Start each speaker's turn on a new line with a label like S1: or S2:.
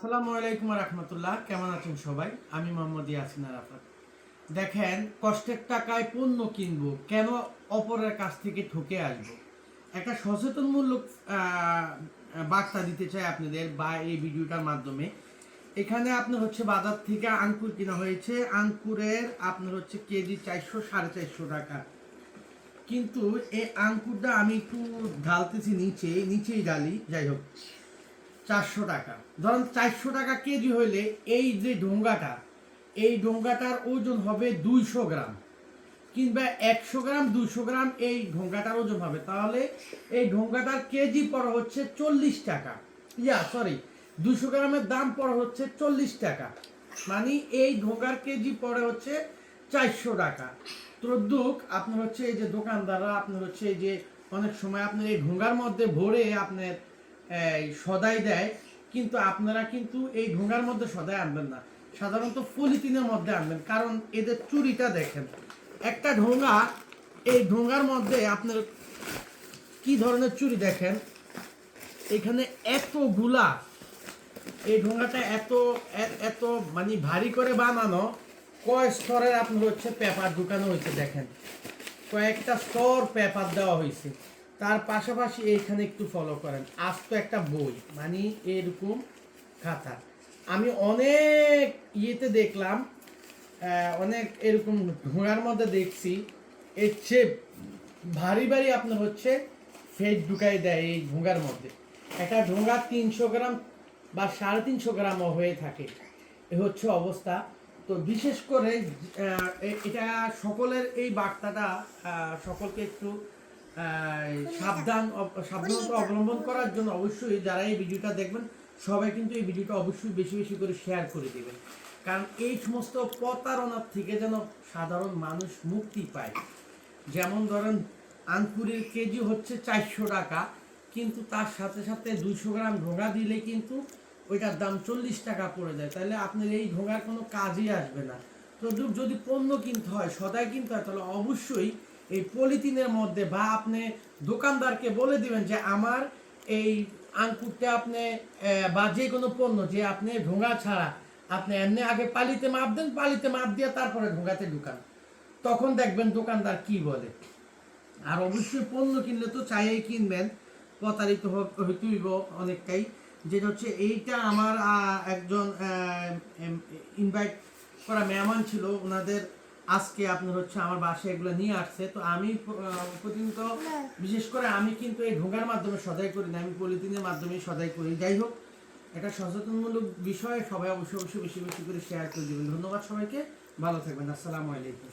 S1: আসসালামু আলাইকুম রহমতুল্লাহ, কেমন আছেন সবাই? আমি মোহাম্মদ ইয়াসিন আরাফাত দেখেন, কষ্টের টাকায় পণ্য কিনবো, কেন অপরের কাছ থেকে ঠকে আসব? একটা সচেতনমূলক বার্তা দিতে চাই আপনাদের বা এই ভিডিওটার মাধ্যমে। এখানে আপনার হচ্ছে বাজার থেকে আঙ্কুর কিনা হয়েছে। আঙ্কুরের আপনার হচ্ছে কেজি চারশো, সাড়ে চারশো টাকা। কিন্তু এই আঙ্কুরটা আমি একটু ঢালতেছি নিচে, নিচেই ডালি যাই হোক। চারশো টাকা। ধরেন চারশো টাকা কেজি হইলে এই যে ডোঙ্গাটা, এই ডোঙ্গাটার ওজন হবে দুইশো গ্রাম। কিংবা একশো গ্রাম, দুইশো গ্রাম এই ঢোঙ্গাটার ওজন হবে। তাহলে এই ঢোঙ্গাটার কেজি পড়া হচ্ছে চল্লিশ টাকা। ইয়া সরি দুশো গ্রামের দাম পড়া হচ্ছে চল্লিশ টাকা। মানে এই ঢোঙ্গার কেজি পড়ে হচ্ছে চারশো টাকা। তদ্দুক আপনার হচ্ছে এই যে দোকানদাররা, আপনার হচ্ছে এই যে অনেক সময় আপনার এই ঢোঙ্গার মধ্যে ভরে আপনার সদাই দেয়, কিন্তু আপনারা কিন্তু এই ঢোঙ্গার মধ্যে সদাই আনবেন না। সাধারণত পলিথিনের মধ্যে আনবেন, কারণ এদের চুরিটা দেখেন। একটা ঢোঙ্গা, এই ঢোঙ্গার মধ্যে আপনার কি ধরনের চুরি দেখেন? এখানে এতগুলা, এই ঢোঙ্গাটা এত এত মানে ভারী করে বানানো কয় স্তরের আপনার হচ্ছে পেপার ঢুকানো হয়েছে দেখেন। কয়েকটা স্তর পেপার দেওয়া হয়েছে। তার পাশাপাশি এইখানে একটু ফলো করেন। আজ তো একটা বই মানে এরকম খাতা। আমি অনেক ইয়েতে দেখলাম অনেক এরকম ঢোঙার মধ্যে দেখছি, এর চেয়ে ভারী ভারী আপনার হচ্ছে ফেট ঢুকাই দেয় এই ঢোঙার মধ্যে। একটা ঢোঙা তিনশো গ্রাম বা সাড়ে তিনশো গ্রামও হয়ে থাকে। এ হচ্ছে অবস্থা। তো বিশেষ করে এটা সকলের এই বার্তাটা সকলকে একটু সাবধান সাবধানতা অবলম্বন করার জন্য অবশ্যই যারা এই ভিডিওটা দেখবেন সবাই কিন্তু এই ভিডিওটা অবশ্যই বেশি বেশি করে শেয়ার করে দেবেন। কারণ এই সমস্ত প্রতারণার থেকে যেন সাধারণ মানুষ মুক্তি পায়। যেমন ধরেন আঙ্কুরের কেজি হচ্ছে চারশো টাকা কিন্তু তার সাথে সাথে দুইশো গ্রাম ঢোঙা দিলে কিন্তু ওইটার দাম চল্লিশ টাকা পড়ে যায়। তাহলে আপনার এই ঢোঙার কোনো কাজই আসবে না। তো যদি পণ্য কিনতে হয় সদাই কিনতে হয় তাহলে অবশ্যই এই পলিথিনের মধ্যে বা আপনি দোকানদারকে বলে দিবেন যে আমার এই আঙ্কুরটা আপনি বা যে কোনো পণ্য যে আপনি ঢোঙা ছাড়া আপনি এমনি আগে পালিতে মাপ দেন, পালিতে মাপ দিয়ে তারপরে ঢোঙাতে ঢুকান। তখন দেখবেন দোকানদার কি বলে। আর অবশ্যই পণ্য কিনলে তো চাইই কিনবেন, প্রতারিত হইতেইব অনেকটাই। যেটা হচ্ছে এইটা আমার একজন ইনভাইট করা মেহমান ছিল, ওনাদের আজকে আপনার হচ্ছে আমার বাসায় এগুলো নিয়ে আসছে। তো আমি প্রতিদিন প্রতিনিয়ত বিশেষ করে আমি কিন্তু এই ঢোকার মাধ্যমে সদাই করি না আমি পলিথিনের মাধ্যমে সদাই করি। যাই হোক এটা সচেতনমূলক বিষয়ে সবাই অবশ্যই অবশ্যই বেশি বেশি করে শেয়ার করে দেবেন। ধন্যবাদ সবাইকে ভালো থাকবেন আসসালামু আলাইকুম।